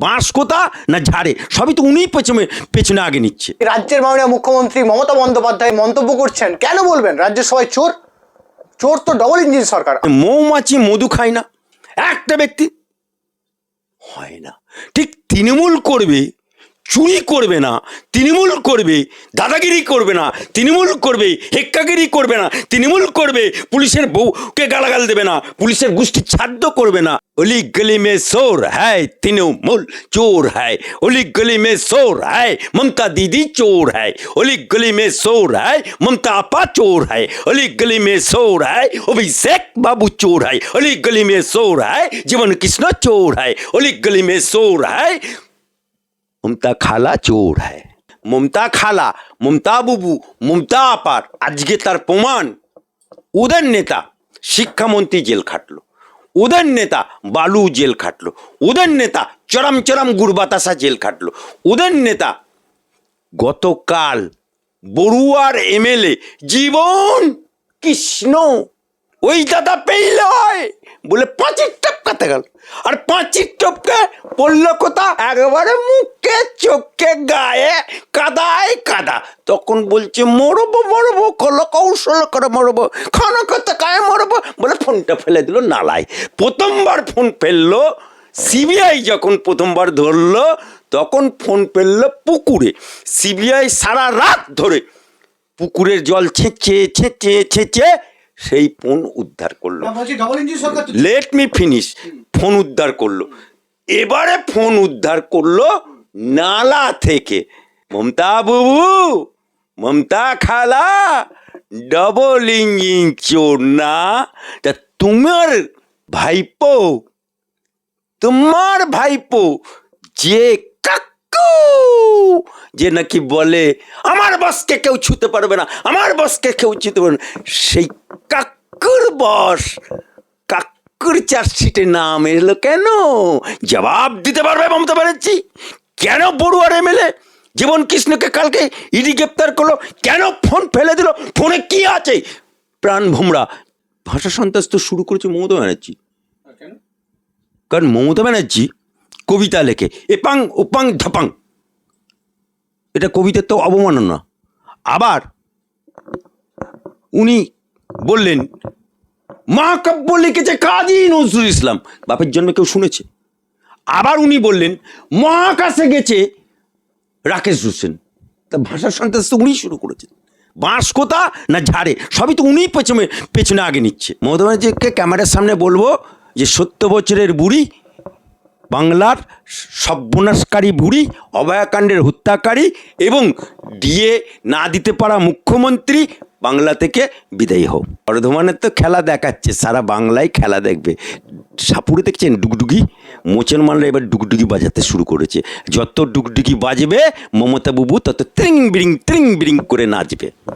বাঁশ কোথা না ঝাড়ে? সবই তো উনিই পেছনে পেছনে আগে নিচ্ছে। রাজ্যের মাননীয় মুখ্যমন্ত্রী মমতা বন্দ্যোপাধ্যায় মন্তব্য করছেন কেন বলবেন? রাজ্যের সবাই চোর? চোর তো ডবল ইঞ্জিন সরকার। মৌমাছি মধু খায় না। একটা ব্যক্তি হয় না। ঠিক তৃণমূল করবে চুরি করবে না, তৃণমূল করবে, দাদাগিরি করবে না, তৃণমূল করবে, হেক্কাগিরি করবে না, তৃণমূল করবে, পুলিশের বউকে গালাগাল দেবে না, পুলিশের গোষ্ঠী ছাদ্য করবে না। অলি গলি মে সোর হ্যায়, তৃণমূল চোর হ্যায়। অলি গলি মে সোর হ্যায়, মমতা দিদি চোর হ্যায়। অলি গলি মে সোর হ্যায়, মমতা আপা চোর হ্যায়। অলি গলি মে সোর হ্যায়, অভিষেক বাবু চোর হ্যায়। অলি গলি মে সোর হ্যায়, জীবন কৃষ্ণ চোর হ্যায়। অলি গলি মে সোর হ্যায় মমতা খালা চোর হ্যায় মমতা খালা মমতা বুবু মমতা আপার আজকে তার প্রমাণ ওদের নেতা শিক্ষামন্ত্রী জেল খাটলো ওদের নেতা বালু জেল খাটলো ওদের নেতা চরম চরম গুড় বাতাসা জেল খাটলো ওদের নেতা গতকাল বড়ুয়ার এমএলএ জীবন কৃষ্ণ ওই দাদা পেইলে হয় বলে পাঁচির টপকাতে গেল। আর পাঁচির টপকে পড়ল কোথা? একবারে মুখে চোখে গায়ে, কাদায় কাদা। তখন বলছে, মরবো মরবো কল কৌশল করে মরবো খানা করতে গায়ে মরবো। বলে ফোনটা ফেলে দিল নালায়। প্রথমবার ফোন ফেলল, সিবিআই যখন প্রথমবার ধরলো, তখন ফোন ফেলল পুকুরে। সিবিআই সারা রাত ধরে পুকুরের জল ছেঁচে ছেঁচে ছেঁচে সেই ফোন উদ্ধার করল। লেট মি ফিনিশ ফোন উদ্ধার করল। এবারে ফোন উদ্ধার করল নালা থেকে। মমতা বাবু মমতা খালা ডবল ইঞ্জিন চোর না তা তোমার ভাইপো তোমার ভাইপো যে যে নাকি বলে আমার বসকে কেউ ছুতে পারবে না আমার বসকে কেউ ছুতে পারবে না। সেই কাকুর বস কাকুর চার্জশিটে নাম এলো কেন? জবাব দিতে পারবে মমতা ব্যানার্জি? কেন বড়ুয়ার এমএলএ জীবন কৃষ্ণকে কালকে ইডি গ্রেপ্তার করল? কেন ফোন ফেলে দিল? ফোনে কি আছে? প্রাণ ভোমরা ভাষা সন্ত্রাস তো শুরু করেছে মমতা ব্যানার্জি। কারণ মমতা ব্যানার্জি কবিতা লেখে এপাং ওপাং ধাপাং। এটা কবিতার তো অবমাননা। আবার উনি বললেন মহাকাব্য লিখেছে কাজী নজরুল ইসলাম। বাপের জন্মে কেউ শুনেছে। আবার উনি বললেন, মহাকাশে গেছে রাকেশ হোসেন। তা ভাষা সন্ত্রাস তো উনি শুরু করেছেন। বাঁশ কোথা না ঝাড়ে, সবই তো উনিই পেছনে পেছনে আগে নিচ্ছে। মমতা ব্যানার্জিকে ক্যামেরার সামনে বলব যে সত্তর বছরের বুড়ি বাংলার সর্বনাশকারী বুড়ি অভয়াকাণ্ডের হত্যাকারী এবং ডিএ না দিতে পারা মুখ্যমন্ত্রী বাংলা থেকে বিদায়ী হোক। বর্ধমানের তো খেলা দেখাচ্ছে, সারা বাংলায় খেলা দেখবে। সাপুরে দেখছেন ডুগডুগি? মোচন মানলে এবার ডুগডুগি বাজাতে শুরু করেছে। যত ডুগডুগি বাজবে, মমতা বুবু তত ত্রিং বিরিং ত্রিং বিরিং করে নাচবে।